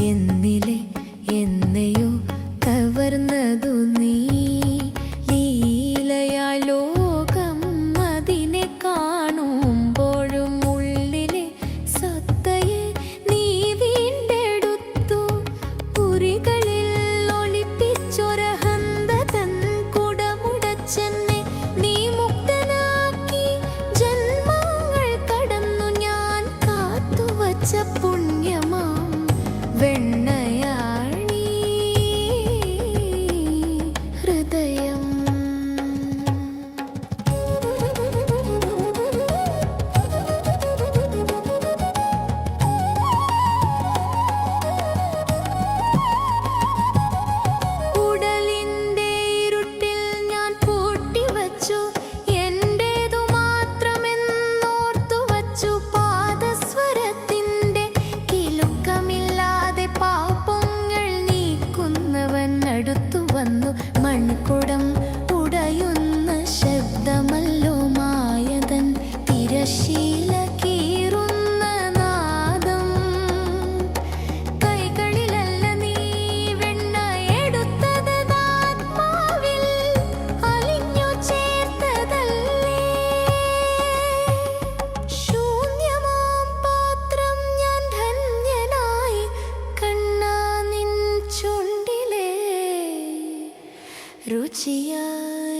എന്നിലെ എന്നെയോ കവർന്നതു നീ. ലീലയാ ലോകം അതിനെ കാണുമ്പോഴും ഉള്ളിലെ സത്തയെ നീ വീണ്ടെടുത്തു. പുരികളിൽ ഒളിപ്പിച്ചൊരഹന്ത തൻ കുടമുടച്ചെന്നെ നീ വെണ്ണയാണീ ഹൃദയം. ഉടലിന്റെ ഇരുട്ടിൽ ഞാൻ പൂട്ടിവച്ചു എന്റേതു മാത്രമെന്നോർത്തു വച്ചു പാദസ്വരത്തിന്റെ கூடும். 루치야